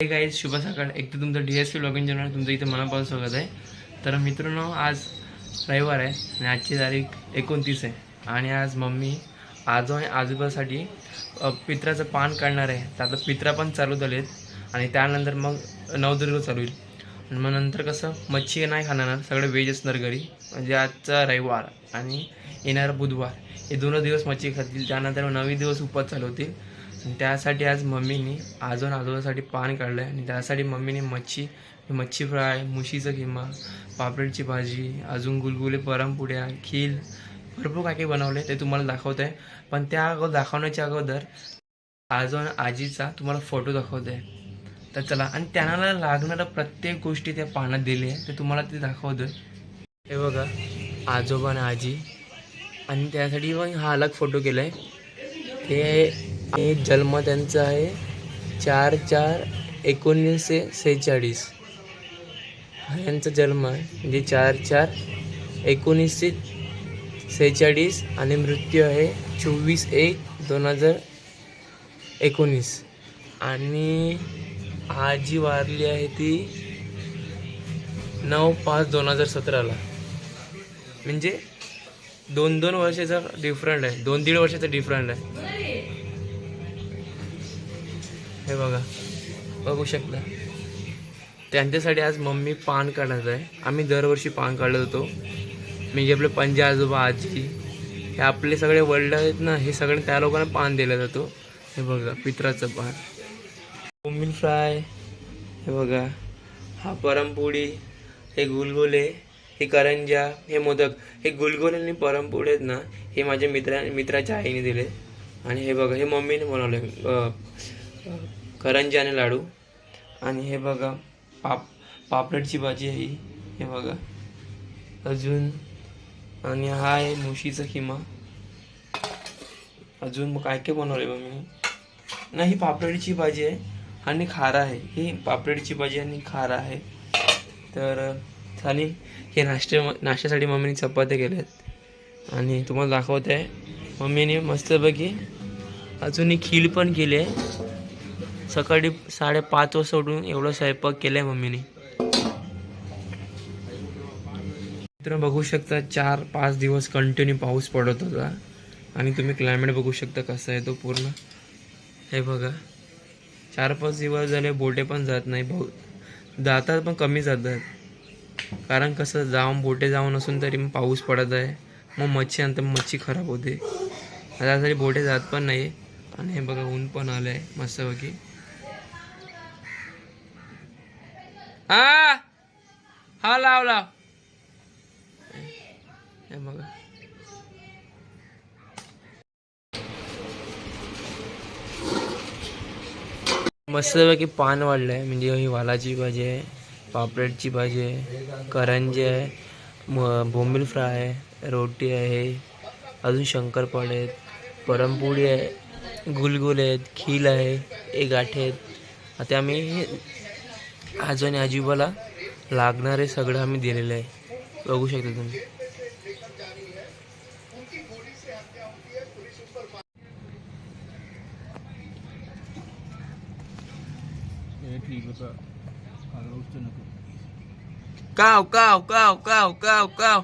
हे काही शुभ सकाळ एक तर तुमचं D S P login channel तुमचं इथं मनापासून स्वागत आहे. तर मित्रांनो आज रविवार आहे आणि आजची तारीख एकोणतीस आहे. आणि आज मम्मी आजो आणि आजोबासाठी पित्राचं पान काढणार आहे. तर आता पित्रा पण चालू झालेत आणि त्यानंतर मग नवदुर्ग चालू होईल. आणि मग नंतर कसं मच्छी नाही खाणार सगळं व्हेज असणार घरी. म्हणजे आजचा रविवार आणि येणारा बुधवार. हे दोन दिवस मच्छी खातील. त्यानंतर मग दिवस उपवास चालू होतील. आणि त्यासाठी आज मम्मीनी आजोन आजोबासाठी पान काढलं आहे आणि त्यासाठी मम्मीने मच्छी मच्छी फ्राय मुशीचं किमा पापडची भाजी अजून गुलगुले परमपुड्या खील भरपूर काय काही बनवले ते तुम्हाला दाखवत आहे पण त्या अगोदर दाखवण्याच्या अगोदर आजो आजीचा तुम्हाला फोटो दाखवत आहे तर चला आणि त्यांना लागणारं प्रत्येक गोष्टी त्या पानात दिली आहे. ते तुम्हाला ते दाखवतं हे बघा आजोबा आणि आजी. आणि त्यासाठी मग हा अलग फोटो केला आहे ते आणि जन्म त्यांचा आहे चार चार एकोणीसशे सेहेचाळीस. हा यांचा जन्म आहे. म्हणजे चार चार एकोणीसशे सेहेचाळीस आणि मृत्यू आहे चोवीस एक दोन हजार एकोणीस. आणि आजी वारली आहे ती नऊ पाच दोन हजार सतराला. म्हणजे दोन दोन वर्षाचा डिफरंट आहे. दोन दीड वर्षाचा डिफरंट आहे. हे बघा. बघू शकता. त्यांच्यासाठी आज मम्मी पान काढत आहे. आम्ही दरवर्षी पान काढत होतो. म्हणजे आपले पंजे आजोबा आजी हे आपले सगळे वर्ल्ड आहेत ना हे सगळे त्या लोकांना पान दिलं जातो. हे बघा पित्राचं पान. बोंबील फ्राय. हे बघा. हा परमपोळी हे गुलगुले हे करंजा हे मोदक. हे गुलगुले आणि परमपोळी आहेत ना हे माझ्या मित्रा मित्राच्या आईने दिले. आणि हे बघा हे मम्मीने बनवले. करंजी आणि लाडू. आणि हे बघा पाप पापलेटची भाजी आहे ही. हे बघा. अजून आणि हा आहे मुशीचा किमा अजून मग काय काय बनवले मी. नाही ही पापलेटची भाजी आहे आणि खारा आहे. ही पापलेटची भाजी आणि खारा आहे. तर आणि हे नाश्ते नाश्त्यासाठी मम्मीने चपात्या केल्यात. आणि तुम्हाला दाखवत. आहे मम्मीने मस्तपैकी अजून ही खीर पण केली आहे. सकाळी साडेपाच वाजता उठून एवढं स्वयंपाक केलाय मम्मीने. मित्र बघू शकता चार पाच दिवस कंटिन्यू पाऊस पडत होता. आणि तुम्ही क्लायमेट बघू शकता कसा आहे तो पूर्ण. हे बघा. चार पाच दिवस झाले बोटे पण जात नाही. भाऊ जातात पण कमी जातात. कारण कसं जाऊन बोटे जाऊन असून तरी मग पाऊस पडत आहे. मग मच्छी आणतं मच्छी खराब होते. आता तरी बोटे जात पण नाही. आणि हे बघा ऊन पण आलं आहे मस्तपैकी. हा? हा लाव लाव. हे मस्तपैकी पान वाढलं आहे म्हणजे ही वालाची भाजी आहे पापलेटची भाजी आहे करंजी आहे म बोंबील फ्राय आहे रोटी आहे अजून शंकरपाळ आहेत परमपोळी आहे गुलगुल आहेत खील आहे एक गाठे आहेत. आता आम्ही आज आणि आजीबाला लागणारे सगळं आम्ही दिलेलं आहे. बघू शकता तुम्ही. काव काव काव काव काव काव.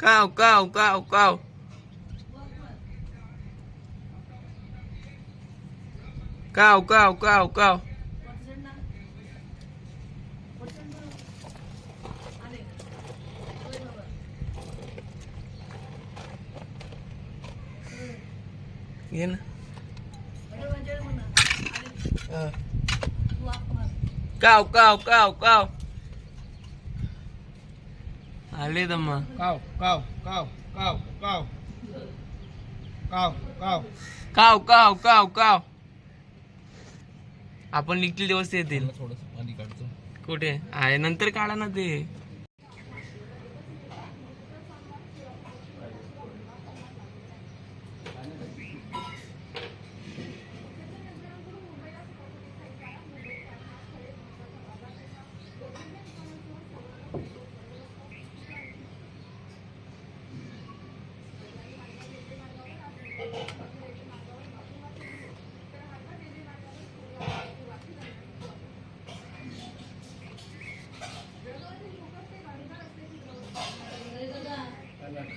काव काव काव काव. काव काव काव काव. Nghe nè. Ờ. Cao, cao, cao, cao. आलेदम्मा काव काव काव काव काव काव काव काव काव काव काव आपण लिखलेले दिवस येतील. थोडस पाणी काढतो. कुठे? आहे. नंतर काढा ना ते.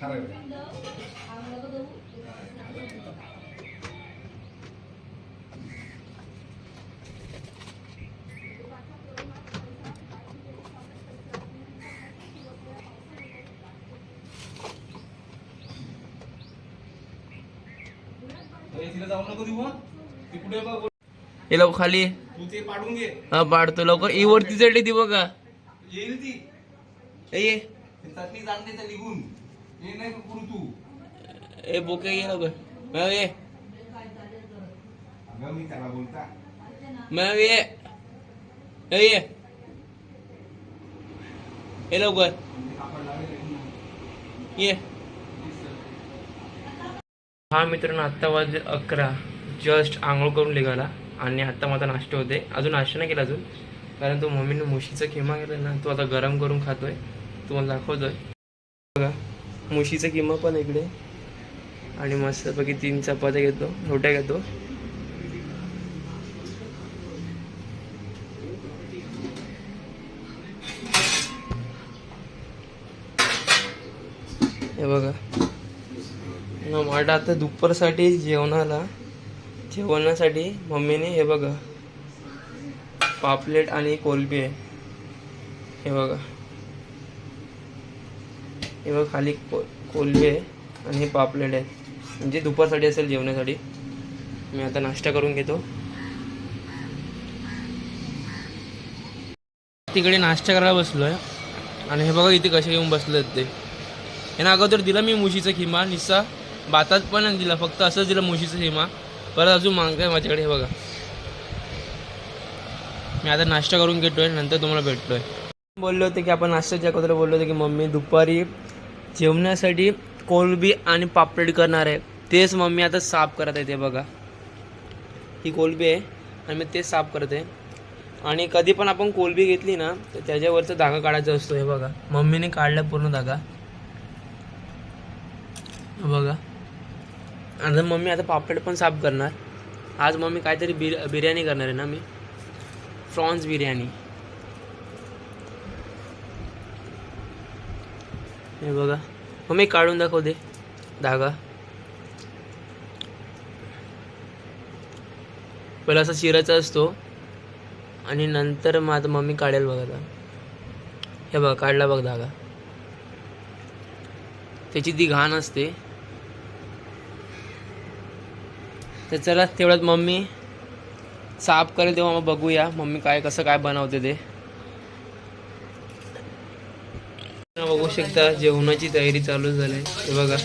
खरं आहे. अरे, तिला जाऊ नको देऊ हं. ती कुठे बघ हे लोक खाली ये. तू ते पाडून घे हा पाडतो लवकर ई वरती चढली ती बघा येईल ती ए ये ती चटणी जाणते त्या निघून ये नाही का करू तू ए बोके ये लवकर मॅम ये। अगं मी त्याला बोलता। मॅम ये। ए ये। ये लवकर ये। हा मित्रांनो आत्ता वाजले अकरा. जस्ट आंघोळ करून निघाला आणि आत्ता माझा नाश्ता होते. अजून नाश्ता नाही केला अजून. कारण तो मम्मीने मुशीचा किमा केला ना तो आता गरम करून खातोय. तुम्हाला दाखवतोय. बघा. मुशीचं किमा पण इकडे. आणि मस्तपैकी तीन चपात्या घेतो रोट्या घेतो. हे बघा. ना माझ्या आता दुपारसाठी जेवणाला जेवणासाठी मम्मीने हे बघा. पापलेट आणि कोलबी आहे. हे बघा. हे बघा खाली को कोलबी आहे आणि हे पापलेट आहे. म्हणजे दुपारसाठी असेल जेवणासाठी. मी आता नाश्ता करून घेतो. तिकडे नाश्ता करायला बसलो आहे आणि हे बघा इथे कसे येऊन बसले ते. यानं अगोदर दिला मी मुशीचा खिमा निस्सा भातात पण दिला फक्त असंच दिलं मुशीचा खिमा. परत अजून मागताय माझ्याकडे हे बघा. मी आता नाश्ता करून घेतोय नंतर तुम्हाला भेटतोय. बोललो होते की आपण नाश्त्याच्या अगोदर बोललो होतो की मम्मी दुपारी जेवणासाठी कोलबी आणि पापलेट करणार आहे. तेच मम्मी आता साफ करत आहे ते बघा. ही कोलबी आहे आणि मी तेच साफ करते आणि कधी पण आपण कोलबी घेतली ना तर त्याच्यावरचा धागा काढायचा असतो हे बघा. मम्मीने काढला पूर्ण धागा. बघा. आता मम्मी आता पापलेट पण साफ करणार. आज मम्मी काहीतरी बिर बिर्याणी करणार आहे ना मी. प्रॉन्स बिर्याणी. हे बघा. हो, मम्मी काढून दाखव दे धागा. पहिला असा चिरायचा असतो. आणि नंतर मग आता मम्मी काढेल बघा आता. हे बघा काढला बघ धागा. त्याची ती घाण असते. तर चला तेवढ्यात मम्मी साफ करेल तेव्हा मग बघूया. मम्मी काय कसं काय बनवते ते बघू शकता जेवणाची तयारी चालू झाली. हे बघा.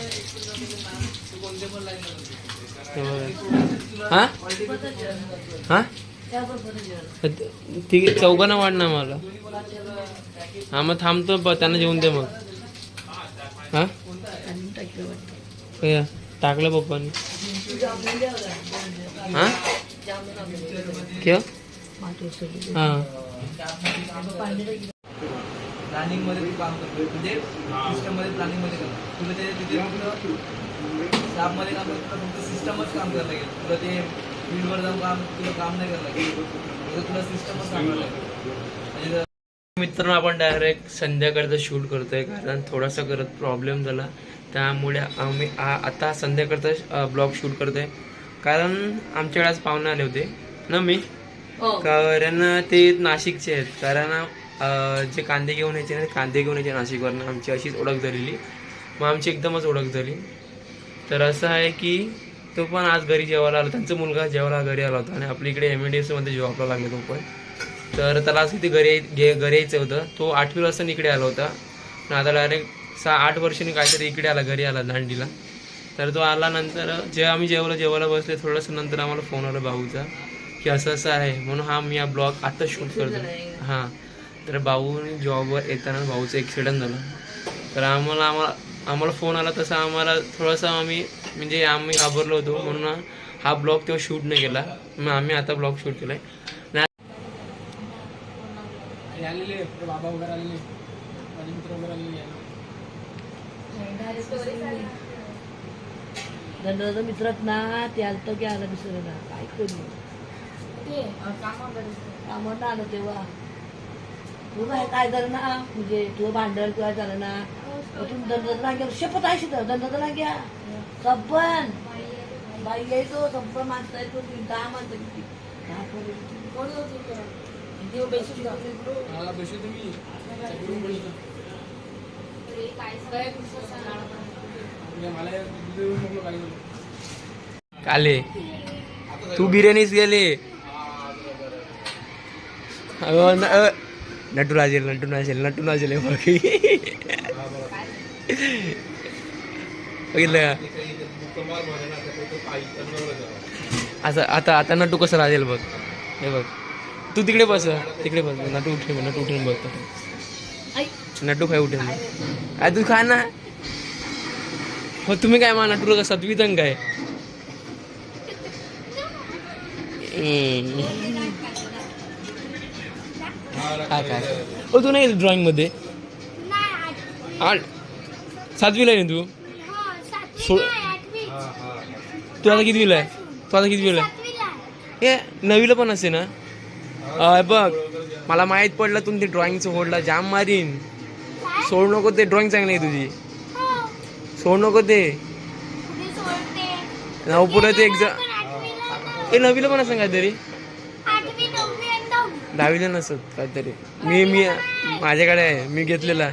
हे बघा. हां? हां? ठीक आहे चौघांना वाढणार मला. हा मग थांबतो प- त्यांना जेवून दे मग. हा? टाकलं पप्पानी. हा? क्या हा. प्लॅनिंगमध्ये तू काम करतो म्हणजे सिस्टममध्ये प्लॅनिंगमध्ये कर तुला ते तिथे फक्त स्टाफमध्ये काम करतो फक्त सिस्टमच काम करायला लागेल. तुला ते फील्डवर जाऊन काम तुला काम नाही करायला लागेल. तुला सिस्टमच काम करायला लागेल. मित्रांनो आपण डायरेक्ट संध्याकाळचं शूट करतोय. कारण थोडासा करत प्रॉब्लेम झाला. त्यामुळे आम्ही आ- आता संध्याकाळचा ब्लॉग शूट करतोय. कारण आमच्याकडे आज पाहुणे आले होते. ना मी? कारण ते नाशिकचे आहेत. कारण जे कांदे घेऊन यायचे ना कांदे घेऊन यायचे नाशिकवरनं. आमची अशीच ओळख झालेली. मग आमची एकदमच ओळख झाली. तर असं आहे की तो पण आज घरी जेवायला आला. त्यांचा मुलगा जेवायला घरी आला होता आणि आपल्या इकडे एम डी मध्ये जॉबला लागले तो पण. तर त्याला असं इथे घरी घे घरी यायचं होतं. तो आठवी वाजता इकडे आला होता. आणि आता डायरेक्ट सहा आठ वर्षांनी काहीतरी इकडे आला घरी आला दांडीला. तर तो आला नंतर जे आम्ही जेवलं जेवायला बसले थोडंसं नंतर आम्हाला फोन आला भाऊचा की असं असं आहे. म्हणून हा मी हा ब्लॉग आता शूट करतो. हां. तर भाऊ जॉबवर येताना भाऊचं ॲक्सिडेंट झालं. तर आम्हाला आम्हाला आम्हाला फोन आला तसा आम्हाला थोडासा आम्ही म्हणजे आम्ही घाबरलो होतो. म्हणून हा ब्लॉग तेव्हा शूट नाही केला. मग आम्ही आता ब्लॉग शूट केला आलेले बाबा वगैरे आलेले. मित्र वगैरे आलेले गंधर्व मित्रात ना ते की आलं दुसरं ना काय करू? कामावर. आलं तेव्हा. तू काय काय झालं ना म्हणजे तुझं भांडण किंवा झालं ना अजून दंड लाग्या शपथ आहे शिथं दंड लाग्या सब्बन बाई यायचो संप माणसं येतो दहा माणसं किती दहा पोरं किती. कोण होतं तुला? देव बेसून जा. काले तू बिर्याणीच गेले. नटू राजेल नटू राजेल हे बघ. बघितलं का? असं आता आता नटू कसं राजेल बघ. हे बघ. तू तिकडे बस तिकडे बस. नटू उठे नटू उठून बघ. नटू काय उठेल काय तू खा ना. हो तुम्ही काय मा नटू का सातवीत अंक काय? काय काय? हो तू नाही ड्रॉइंगमध्ये? आठ? सातवीला आहे ना तू? सो तू आता कितवीला आहे? तू आता कितवीला आहे? हे नवीला पण असे ना? बघ. मला माहीत पडलं तुम्ही ते ड्रॉइंगचं होडला जाम मारीन. सोड नको ते ड्रॉइंग चांगली आहे तुझी. सोड नको ते. नाव पुढे ते एक्झाम हे नवीला पण असं काहीतरी? दहावीला नसत काहीतरी. मी मी माझ्याकडे आहे. मी घेतलेला.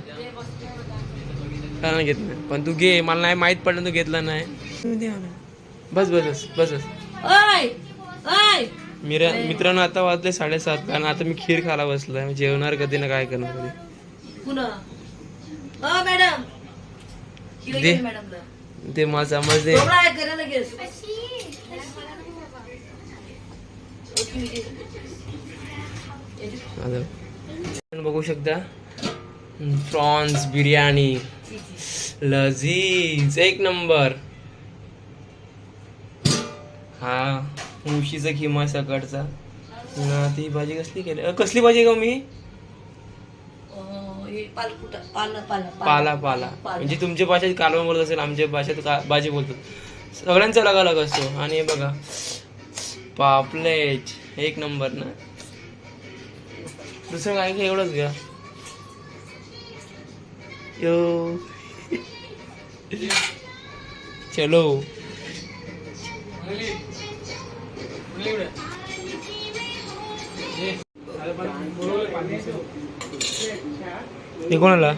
का नाही. घेतलं पण तू घे. मला नाही माहीत पडलं तू घेतला नाही. बस बस बस बस. मिरा मित्रांनो आता वाजले साडेसात. कारण आता मी खीर खायला बसलोय. जेवणार कधी ना काय करणार कधी. ते मला समजते डोबळा आहे करा लगेच आता आपण बघू शकता प्रॉन्स बिर्याणी लजीज एक नंबर हा मुशीचा खिमा सकाळचा ना ती भाजी कसली केली अ, कसली भाजी का मी पाला पाला पाला पाला म्हणजे तुमच्या भाषेत कालवा बोलत असेल आमच्या भाषेत का भाजी बोलतात सगळ्यांचा अलग अलग असतो आणि हे बघा पापलेट एक नंबर ना दुसरं काय काय एवढंच घ्या. यो. चलो. आला कोणाला?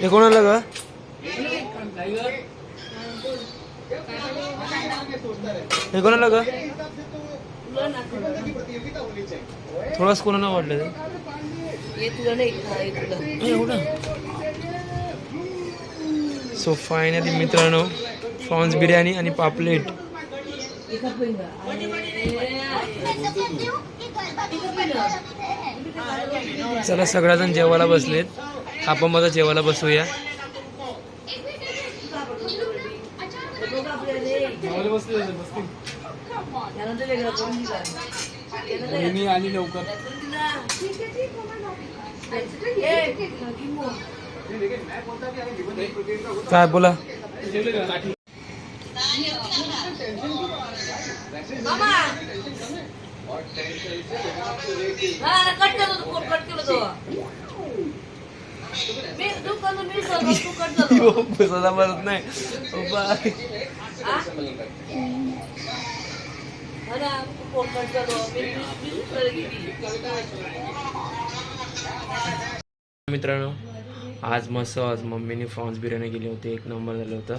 हे कोणाला ग? हे कोणाला ग? थोडंच कोणाला वाटलं एवढं? सो फायनली मित्रांनो प्रॉन्स बिर्याणी आणि पापलेट. चला सगळ्याजण जेवायला बसलेत. आपण माझा जेवायला बसूया दोघं आपल्याला त्यानंतर वेगळा करून दिला त्यानंतर मी आली लवकर. काय बोला. मामा. कट केलं तू फोन कट केलं तो परत नाही मित्रांनो आज मस्त आज मम्मीने प्रॉन्स बिर्याणी केली होती. एक नंबर झालं होतं.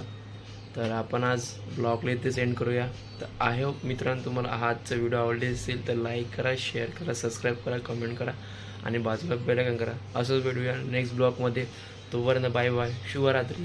तर आपण आज ब्लॉगला इथे सेंड करूया. तर आहे मित्रांनो तुम्हाला आजचा व्हिडिओ आवडले असेल तर लाईक करा शेअर करा सबस्क्राईब करा कमेंट करा. आणि बाजूला बेलायकन करा असंच भेटूया नेक्स्ट ब्लॉगमध्ये तोपर्यंत बाय बाय शुभरात्री.